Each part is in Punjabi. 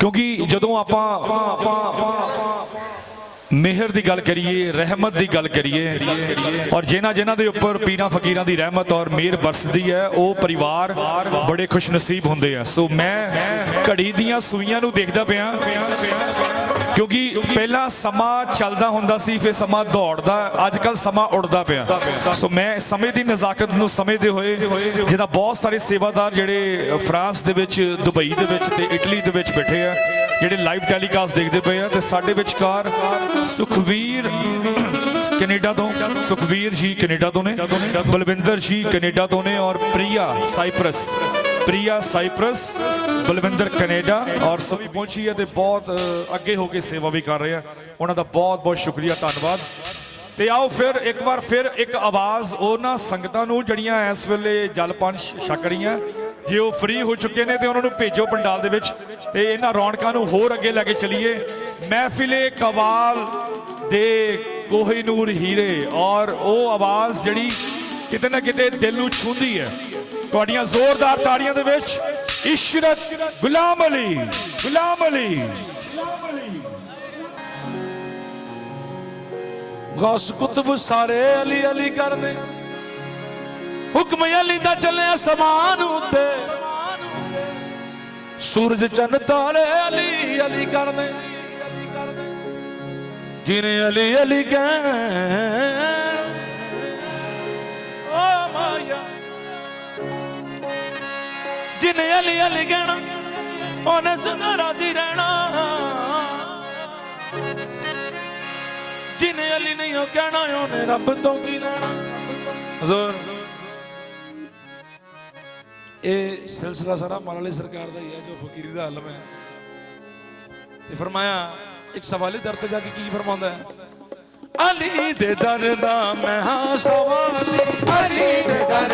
ਕਿਉਂਕਿ ਜਦੋਂ ਆਪਾਂ ਮਿਹਰ ਦੀ ਗੱਲ ਕਰੀਏ, ਰਹਿਮਤ ਦੀ ਗੱਲ ਕਰੀਏ, ਔਰ ਜਿਨ੍ਹਾਂ ਜਿਨ੍ਹਾਂ ਦੇ ਉੱਪਰ ਪੀਰਾਂ ਫਕੀਰਾਂ ਦੀ ਰਹਿਮਤ ਔਰ ਮਿਹਰ ਬਰਸਦੀ ਹੈ, ਉਹ ਪਰਿਵਾਰ ਬੜੇ ਖੁਸ਼ਨਸੀਬ ਹੁੰਦੇ ਆ। ਸੋ ਮੈਂ ਘੜੀ ਦੀਆਂ ਸੂਈਆਂ ਨੂੰ ਦੇਖਦਾ ਪਿਆ ਕਿਉਂਕਿ ਪਹਿਲਾਂ ਸਮਾਂ ਚੱਲਦਾ ਹੁੰਦਾ ਸੀ, ਫਿਰ ਸਮਾਂ ਦੌੜਦਾ ਅੱਜ ਕੱਲ ਸਮਾਂ ਉੜਦਾ ਪਿਆ। ਸੋ ਮੈਂ ਸਮੇਂ ਦੀ ਨਜ਼ਾਕਤ ਨੂੰ ਸਮਝਦੇ ਹੋਏ, ਜਿਹਦਾ ਬਹੁਤ ਸਾਰੇ ਸੇਵਾਦਾਰ ਜਿਹੜੇ ਫਰਾਂਸ ਦੇ ਵਿੱਚ, ਦੁਬਈ ਦੇ ਵਿੱਚ ਤੇ ਇਟਲੀ ਦੇ ਵਿੱਚ ਬੈਠੇ ਆ, ਜਿਹੜੇ ਲਾਈਵ ਟੈਲੀਕਾਸਟ ਦੇਖਦੇ ਪਏ ਆ, ਤੇ ਸਾਡੇ ਵਿਚਕਾਰ ਸੁਖਵੀਰ ਕੈਨੇਡਾ ਤੋਂ, ਸੁਖਵੀਰ ਜੀ ਕੈਨੇਡਾ ਤੋਂ ਨੇ, ਬਲਵਿੰਦਰ ਜੀ ਕੈਨੇਡਾ ਤੋਂ ਨੇ, ਔਰ Priya Cyprus. Priya Cyprus, Balwinder Canada, ਔਰ ਸਭੀ ਪਹੁੰਚੀ ਹੈ ਤੇ ਬਹੁਤ ਅੱਗੇ ਹੋ ਕੇ ਸੇਵਾ ਵੀ ਕਰ ਰਹੇ ਆ ਉਹਨਾਂ ਦਾ ਬਹੁਤ ਬਹੁਤ ਸ਼ੁਕਰੀਆ, ਧੰਨਵਾਦ। ਤੇ ਆਓ ਫਿਰ ਇੱਕ ਵਾਰ ਫਿਰ ਇੱਕ ਆਵਾਜ਼ ਉਹਨਾਂ ਸੰਗਤਾਂ ਨੂੰ ਜਿਹੜੀਆਂ ਇਸ ਵੇਲੇ ਜਲਪਾਨ ਛਕ ਰਹੀਆਂ। ਜੇ ਉਹ ਫ੍ਰੀ ਹੋ ਚੁੱਕੇ ਨੇ ਤੇ ਉਹਨਾਂ ਨੂੰ ਭੇਜੋ ਪੰਡਾਲ ਦੇ ਵਿੱਚ। ਤੇ ਇਹਨਾਂ ਰੌਣਕਾਂ ਨੂੰ ਹੋਰ ਅੱਗੇ ਲੈ ਕੇ ਚੱਲੀਏ। ਮਹਿਫਿਲੇ ਕਵਾਲ ਦੇ ਕੋਹੀਨੂਰ ਹੀਰੇ, ਔਰ ਉਹ ਆਵਾਜ਼ ਜਿਹੜੀ ਕਿਤੇ ਨਾ ਕਿਤੇ ਦਿਲ ਨੂੰ ਛੂੰਹਦੀ ਹੈ। ਤੁਹਾਡੀਆਂ ਜ਼ੋਰਦਾਰ ਤਾੜੀਆਂ ਦੇ ਵਿੱਚ ਇਸ਼ਰਤ ਗੁਲਾਮ ਅਲੀ ਗੁਲਾਮ ਅਲੀ। ਗੌਸ ਕੁਤਬ ਸਾਰੇ ਅਲੀ ਅਲੀ ਕਰਦੇ ਹੁਕਮ ਅਲੀ ਦਾ ਚੱਲਿਆ ਸਮਾਨ ਉਤੇ। ਸੂਰਜ ਚੰਨ ਤਾਰੇ ਅਲੀ ਅਲੀ ਕਰਦੇ ਜਿਨੇ ਅਲੀ ਅਲੀ ਕਹਿ ਅਲੀ ਅਲੀ ਕਹਿਣਾ, ਉਹਨੇ ਸਦਾ ਰਾਜੀ ਰਹਿਣਾ। ਜਿਨੇ ਅਲੀ ਨਹੀਂ ਉਹ ਕਹਿਣਾ, ਉਹਨੇ ਰੱਬ ਤੋਂ ਕੀ ਲੈਣਾ। ਹਜ਼ੂਰ। ਇਹ ਸਿਲਸਿਲਾ ਸਾਰਾ ਮੌਲਾ ਸਰਕਾਰ ਦਾ ਹੀ ਹੈ, ਜੋ ਫਕੀਰੀ ਦਾ ਆਲਮ ਹੈ। ਤੇ ਫਰਮਾਇਆ, ਇੱਕ ਸਵਾਲੀ ਦਰ ਤੇ ਜਾ ਕੇ ਕੀ ਫਰਮਾਉਂਦਾ ਹੈ? ਅਲੀ ਦੇ ਦਰ ਦਾ ਮੈਂ ਹਾਂ ਸਵਾਲੀ ਅਲੀ ਦੇ ਦਰ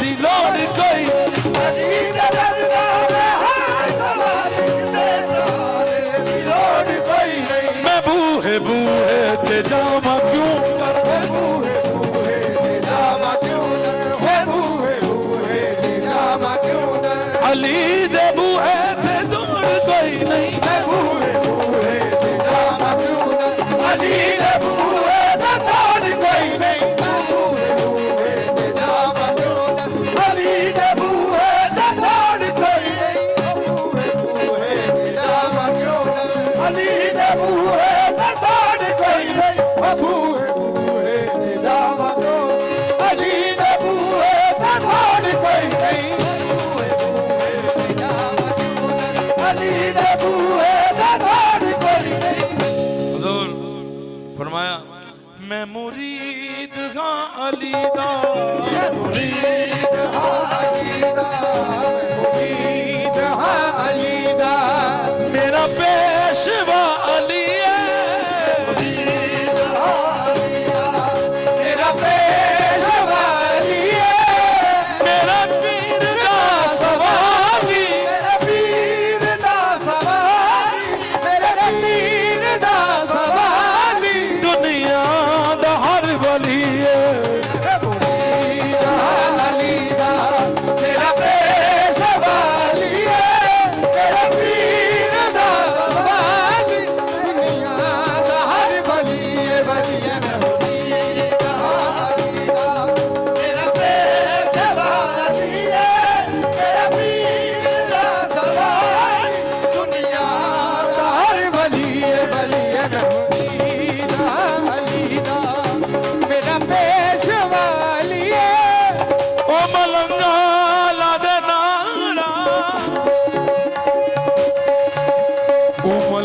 ਦੀ ਲੋੜ ਕੋਈ ਮੈਂ ਬੂਹੇ ਬੂਹੇ ਤੇ ਜਾਵਾਂ ਕਿਉਂ? ਨਹੀਂ ਫਰਮਾਇਆ ਮੈਂ ਮੁਰੀਦ ਹਾਂ ਅਲੀ ਦਾ। ਮੁਰੀਦ ਹਾਂ ਅਲੀ ਦਾ ਮੁਰੀਦ ਹਾਂ ਅਲੀ ਦਾ। ਮੇਰਾ ਪੇਸ਼ਵਾ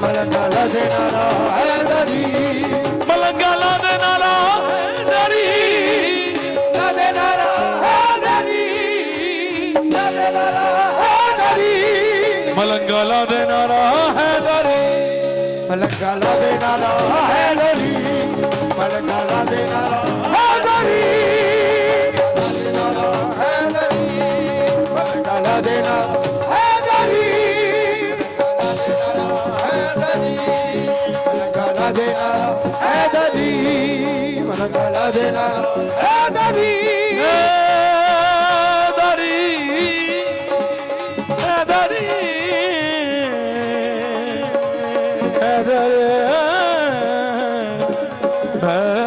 ਮਲੰਗਾਲਾ ਦੇ ਨਾਰਾ ਹੈ ਰਵੀ ਮਲੰਗਾਲਾ ਦੇ ਨਾਰਾ ਹੈਦਰੀ ਦੇ ਨਾਰਾ ਹੈ ਰਵੀ ਦੇ ਨਾਰਾ ਹੈ ਰਵੀ ਮਲੰਗਾਲਾ ਦੇ ਨਾਰਾ ਹੈਦਰੀ ਮਲੰਗਾਲਾ ਦੇ ਨਾਰਾ ਹੈ ਮਲੰਗਾਲਾ ਦੇ ਨਾਰਾ বাঁচে না। দাড়ি। দাড়ি। দাড়ি। দাড়ি।